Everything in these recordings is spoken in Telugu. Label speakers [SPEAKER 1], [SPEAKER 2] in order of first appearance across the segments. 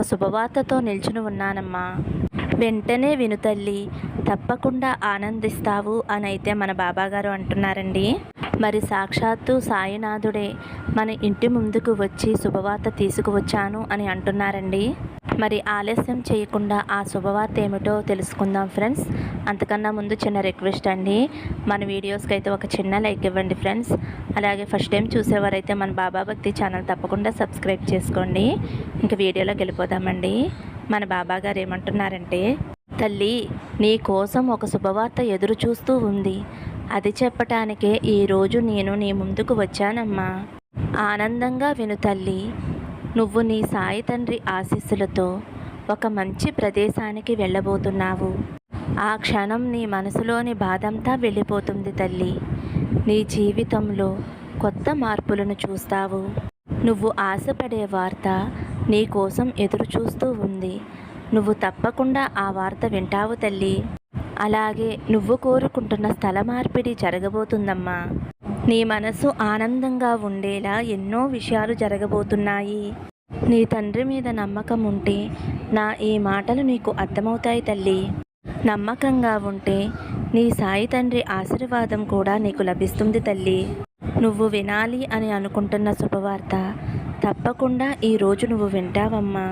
[SPEAKER 1] ఒక శుభవార్తతో నిల్చుని ఉన్నానమ్మా. వెంటనే విను తల్లి తప్పకుండా ఆనందిస్తావు అని అయితే మన బాబాగారు అంటున్నారండి. మరి సాక్షాత్తు సాయినాథుడే మన ఇంటి ముందుకు వచ్చి శుభవార్త తీసుకువచ్చాను అని అంటున్నారండి. మరి ఆలస్యం చేయకుండా ఆ శుభవార్త ఏమిటో తెలుసుకుందాం ఫ్రెండ్స్. అంతకన్నా ముందు చిన్న రిక్వెస్ట్ అండి. మన వీడియోస్కి అయితే ఒక చిన్న లైక్ ఇవ్వండి ఫ్రెండ్స్. అలాగే ఫస్ట్ టైం చూసేవారైతే మన బాబా భక్తి ఛానల్ తప్పకుండా సబ్స్క్రైబ్ చేసుకోండి. ఇంక వీడియోలోకి వెళ్ళిపోదామండి. మన బాబా గారు ఏమంటున్నారంటే తల్లి నీ కోసం ఒక శుభవార్త ఎదురు చూస్తూ ఉంది. అది చెప్పటానికే ఈరోజు నేను నీ ముందుకు వచ్చానమ్మా. ఆనందంగా విను తల్లి. నువ్వు నీ సాయి తండ్రి ఆశీస్సులతో ఒక మంచి ప్రదేశానికి వెళ్ళబోతున్నావు. ఆ క్షణం నీ మనసులోని బాధంతా వెళ్ళిపోతుంది తల్లి. నీ జీవితంలో కొత్త మార్పులను చూస్తావు. నువ్వు ఆశపడే వార్త నీ కోసం ఎదురు చూస్తూ ఉంది. నువ్వు తప్పకుండా ఆ వార్త వింటావు తల్లి. అలాగే నువ్వు కోరుకుంటున్న స్థల మార్పిడి జరగబోతుందమ్మా. నీ మనసు ఆనందంగా ఉండేలా ఎన్నో విషయాలు జరగబోతున్నాయి. నీ తండ్రి మీద నమ్మకం ఉంటే నా ఈ మాటలు నీకు అర్థమవుతాయి తల్లి. నమ్మకంగా ఉంటే నీ సాయి తండ్రి ఆశీర్వాదం కూడా నీకు లభిస్తుంది తల్లి. నువ్వు వినాలి అని అనుకుంటున్న శుభవార్త తప్పకుండా ఈరోజు నువ్వు వింటావమ్మా.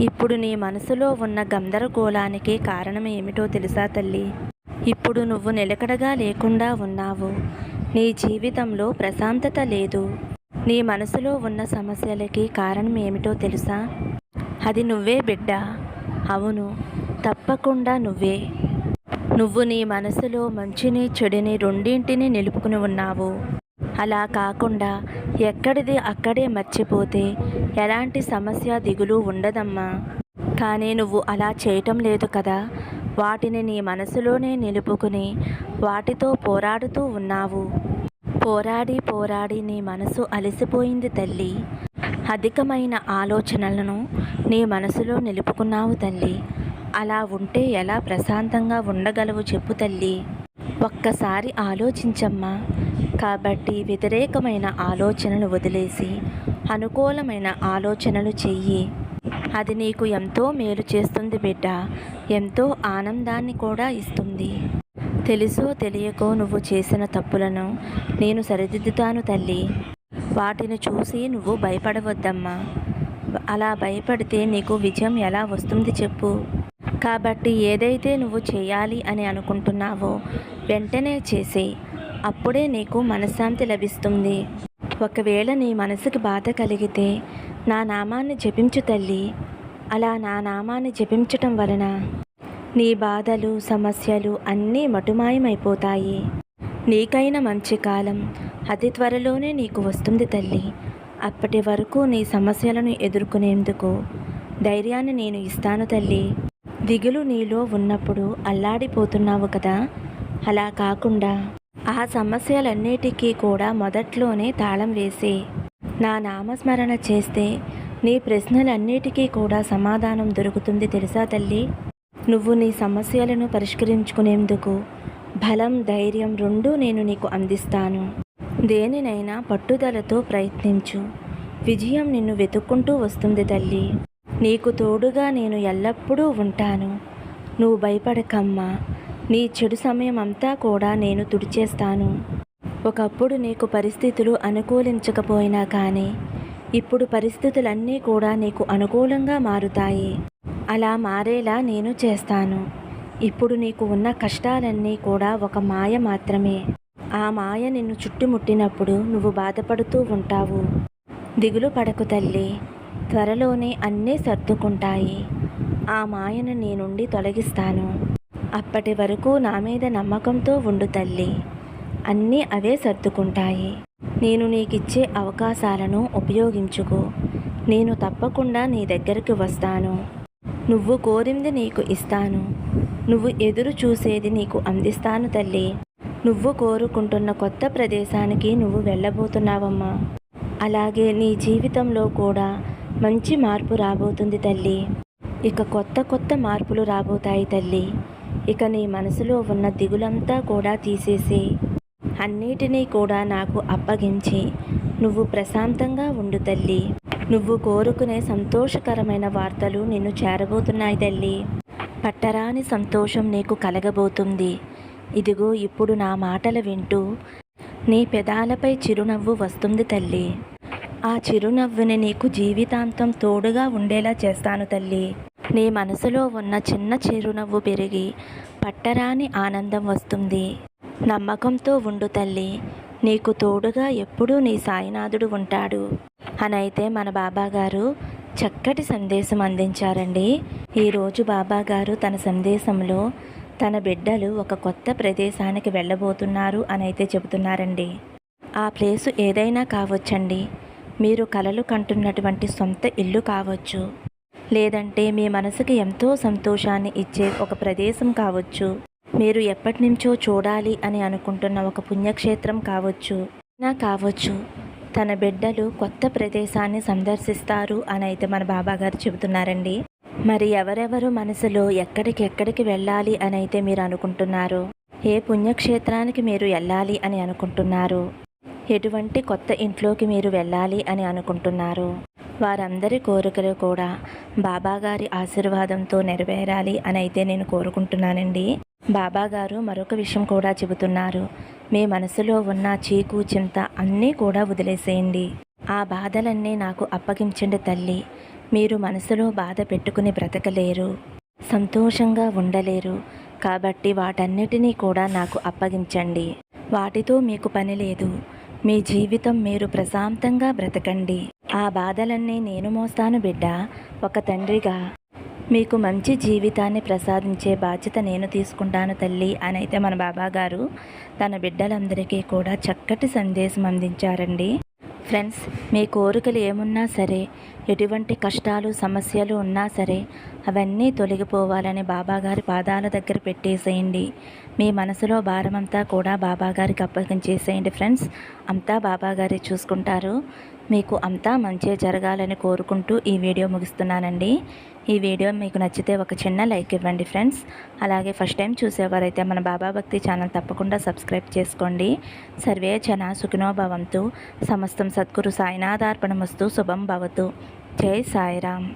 [SPEAKER 1] ఇప్పుడు నీ మనసులో ఉన్న గందరగోళానికి కారణం ఏమిటో తెలుసా తల్లి? ఇప్పుడు నువ్వు నిలకడగా లేకుండా ఉన్నావు. నీ జీవితంలో ప్రశాంతత లేదు. నీ మనసులో ఉన్న సమస్యలకి కారణం ఏమిటో తెలుసా? అది నువ్వే బిడ్డ. అవును తప్పకుండా నువ్వే. నువ్వు నీ మనసులో మంచిని చెడుని రెండింటిని నిలుపుకుని ఉన్నావు. అలా కాకుండా ఎక్కడిది అక్కడే మర్చిపోతే ఎలాంటి సమస్య దిగులు ఉండదమ్మా. కానీ నువ్వు అలా చేయటం లేదు కదా. వాటిని నీ మనసులోనే నిలుపుకుని వాటితో పోరాడుతూ ఉన్నావు. పోరాడి పోరాడి నీ మనసు అలసిపోయింది తల్లి. అధికమైన ఆలోచనలను నీ మనసులో నిలుపుకున్నావు తల్లి. అలా ఉంటే ఎలా ప్రశాంతంగా ఉండగలవు చెప్పు తల్లి. ఒక్కసారి ఆలోచించమ్మా. కాబట్టి వ్యతిరేకమైన ఆలోచనలు వదిలేసి అనుకూలమైన ఆలోచనలు చెయ్యి. అది నీకు ఎంతో మేలు చేస్తుంది బిడ్డ. ఎంతో ఆనందాన్ని కూడా ఇస్తుంది. తెలుసో తెలియకో నువ్వు చేసిన తప్పులను నేను సరిదిద్దుతాను తల్లి. వాటిని చూసి నువ్వు భయపడవద్దమ్మా. అలా భయపడితే నీకు విజయం ఎలా వస్తుంది చెప్పు. కాబట్టి ఏదైతే నువ్వు చేయాలి అని అనుకుంటున్నావో వెంటనే చేసే అప్పుడే నీకు మనశ్శాంతి లభిస్తుంది. ఒకవేళ నీ మనసుకి బాధ కలిగితే నా నామాన్ని జపించు తల్లి. అలా నా నామాన్ని జపించటం వలన నీ బాధలు సమస్యలు అన్నీ మటుమాయమైపోతాయి. నీకైన మంచి కాలం అతి త్వరలోనే నీకు వస్తుంది తల్లి. అప్పటి వరకు నీ సమస్యలను ఎదుర్కొనేందుకు ధైర్యాన్ని నేను ఇస్తాను తల్లి. దిగులు నీలో ఉన్నప్పుడు అల్లాడిపోతున్నావు కదా? అలా కాకుండా ఆ సమస్యలన్నిటికీ కూడా మొదట్లోనే తాళం వేసి. నా నామస్మరణ చేస్తే నీ ప్రశ్నలన్నిటికీ కూడా సమాధానం దొరుకుతుంది తెలుసా తల్లి? నువ్వు నీ సమస్యలను పరిష్కరించుకునేందుకు బలం ధైర్యం రెండూ నేను నీకు అందిస్తాను. దేనినైనా పట్టుదలతో ప్రయత్నించు. విజయం నిన్ను వెతుక్కుంటూ వస్తుంది తల్లి. నీకు తోడుగా నేను ఎల్లప్పుడూ ఉంటాను. నువ్వు భయపడకమ్మా. నీ చెడు సమయం అంతా కూడా నేను తుడిచేస్తాను. ఒకప్పుడు నీకు పరిస్థితులు అనుకూలించకపోయినా కానీ ఇప్పుడు పరిస్థితులన్నీ కూడా నీకు అనుకూలంగా మారుతాయి. అలా మారేలా నేను చేస్తాను. ఇప్పుడు నీకు ఉన్న కష్టాలన్నీ కూడా ఒక మాయ మాత్రమే. ఆ మాయ నిన్ను చుట్టుముట్టినప్పుడు నువ్వు బాధపడుతూ ఉంటావు. దిగులు పడకు తల్లి. త్వరలోనే అన్నీ సర్దుకుంటాయి. ఆ మాయను నీ నుండి తొలగిస్తాను. అప్పటి వరకు నా మీద నమ్మకంతో ఉండు తల్లి. అన్నీ అవే సర్దుకుంటాయి. నేను నీకిచ్చే అవకాశాలను ఉపయోగించుకో. నేను తప్పకుండా నీ దగ్గరికి వస్తాను. నువ్వు కోరింది నీకు ఇస్తాను. నువ్వు ఎదురు చూసేది నీకు అందిస్తాను తల్లి. నువ్వు కోరుకుంటున్న కొత్త ప్రదేశానికి నువ్వు వెళ్ళబోతున్నావమ్మా. అలాగే నీ జీవితంలో కూడా మంచి మార్పు రాబోతుంది తల్లి. ఇక కొత్త కొత్త మార్పులు రాబోతాయి తల్లి. ఇక నీ మనసులో ఉన్న దిగులంతా కూడా తీసేసి. అన్నిటినీ కూడా నాకు అప్పగించి. నువ్వు ప్రశాంతంగా ఉండు తల్లి. నువ్వు కోరుకునే సంతోషకరమైన వార్తలు నిన్ను చేరబోతున్నాయి తల్లి. పట్టరాని సంతోషం నీకు కలగబోతుంది. ఇదిగో ఇప్పుడు నా మాటలు వింటూ నీ పెదాలపై చిరునవ్వు వస్తుంది తల్లి. ఆ చిరునవ్వుని నీకు జీవితాంతం తోడుగా ఉండేలా చేస్తాను తల్లి. నీ మనసులో ఉన్న చిన్న చిరునవ్వు పెరిగి పట్టరాని ఆనందం వస్తుంది. నమ్మకంతో ఉండు తల్లి నీకు తోడుగా ఎప్పుడూ నీ సాయినాథుడు ఉంటాడు. అనైతే మన బాబాగారు చక్కటి సందేశం అందించారండి. ఈరోజు బాబాగారు తన సందేశంలో తన బిడ్డలు ఒక కొత్త ప్రదేశానికి వెళ్ళబోతున్నారు అని అయితే చెబుతున్నారండి. ఆ ప్లేసు ఏదైనా కావచ్చండి. మీరు కలలు కంటున్నటువంటి సొంత ఇల్లు కావచ్చు. లేదంటే మీ మనసుకి ఎంతో సంతోషాన్ని ఇచ్చే ఒక ప్రదేశం కావచ్చు. మీరు ఎప్పటి నుంచో చూడాలి అని అనుకుంటున్న ఒక పుణ్యక్షేత్రం కావచ్చు. నా కావచ్చు. తన బిడ్డలు కొత్త ప్రదేశాన్ని సందర్శిస్తారు అని అయితే మన బాబాగారు చెబుతున్నారండి. మరి ఎవరెవరు మనసులో ఎక్కడికెక్కడికి వెళ్ళాలి అని అయితే మీరు అనుకుంటున్నారు? ఏ పుణ్యక్షేత్రానికి మీరు వెళ్ళాలి అని అనుకుంటున్నారు? ఎటువంటి కొత్త ఇంట్లోకి మీరు వెళ్ళాలి అని అనుకుంటున్నారు? వారందరి కోరికలు కూడా బాబాగారి ఆశీర్వాదంతో నెరవేరాలి అని అయితే నేను కోరుకుంటున్నానండి. బాబాగారు మరొక విషయం కూడా చెబుతున్నారు. మీ మనసులో ఉన్న చీకు చింత అన్నీ కూడా వదిలేసేయండి. ఆ బాధలన్నీ నాకు అప్పగించండి తల్లి. మీరు మనసులో బాధ పెట్టుకుని బ్రతకలేరు. సంతోషంగా ఉండలేరు. కాబట్టి వాటన్నిటినీ కూడా నాకు అప్పగించండి. వాటితో మీకు పని లేదు. మీ జీవితం మీరు ప్రశాంతంగా బ్రతకండి. ఆ బాధలన్నీ నేను మోస్తాను బిడ్డ. ఒక తండ్రిగా మీకు మంచి జీవితాన్ని ప్రసాదించే బాధ్యత నేను తీసుకుంటాను తల్లి అని అయితే మన బాబా గారు తన బిడ్డలందరికీ కూడా చక్కటి సందేశం అందించారండి. ఫ్రెండ్స్ మీ కోరికలు ఏమున్నా సరే ఎటువంటి కష్టాలు సమస్యలు ఉన్నా సరే అవన్నీ తొలగిపోవాలని బాబాగారి పాదాల దగ్గర పెట్టేసేయండి. మీ మనసులో భారమంతా కూడా బాబాగారికి అప్పగించేసేయండి ఫ్రెండ్స్. అంతా బాబాగారే చూసుకుంటారు. మీకు అంతా మంచి జరగాలని కోరుకుంటూ ఈ వీడియో ముగిస్తున్నానండి. ఈ వీడియో మీకు నచ్చితే ఒక చిన్న లైక్ ఇవ్వండి ఫ్రెండ్స్. అలాగే ఫస్ట్ టైం చూసేవారైతే మన బాబా భక్తి ఛానల్ తప్పకుండా సబ్స్క్రైబ్ చేసుకోండి. సర్వే జన సుఖినోభవంతు సమస్తం సద్గురు సాయినాథార్పణమస్తు. శుభం భవతు. జై సాయిరామ్.